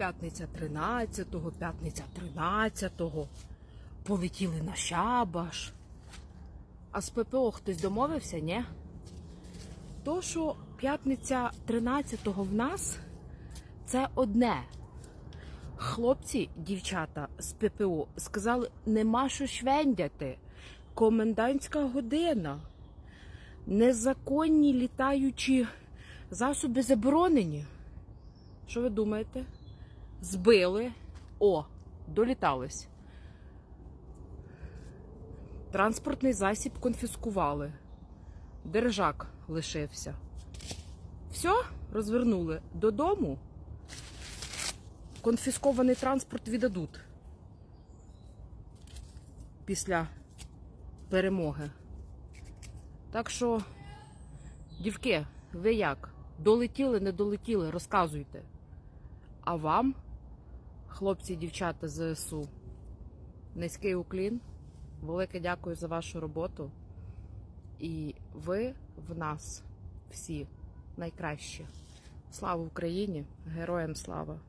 п'ятниця 13-го, п'ятниця 13-го. Полетіли на Шабаш. А з ППО хтось домовився, ні? То, що п'ятниця 13-го в нас, це одне. Хлопці, дівчата з ППО сказали, нема що швендяти. Комендантська година. Незаконні літаючі засоби заборонені. Що ви думаєте? Збили. О, долітались. Транспортний засіб конфіскували. Держак лишився. Все, розвернули додому. Конфіскований транспорт віддадуть після перемоги. Так що, дівки, ви як? Долетіли, не долетіли, розказуйте. А вам, хлопці і дівчата ЗСУ, низький уклін. Велике дякую за вашу роботу. І ви в нас всі найкращі. Слава Україні! Героям слава!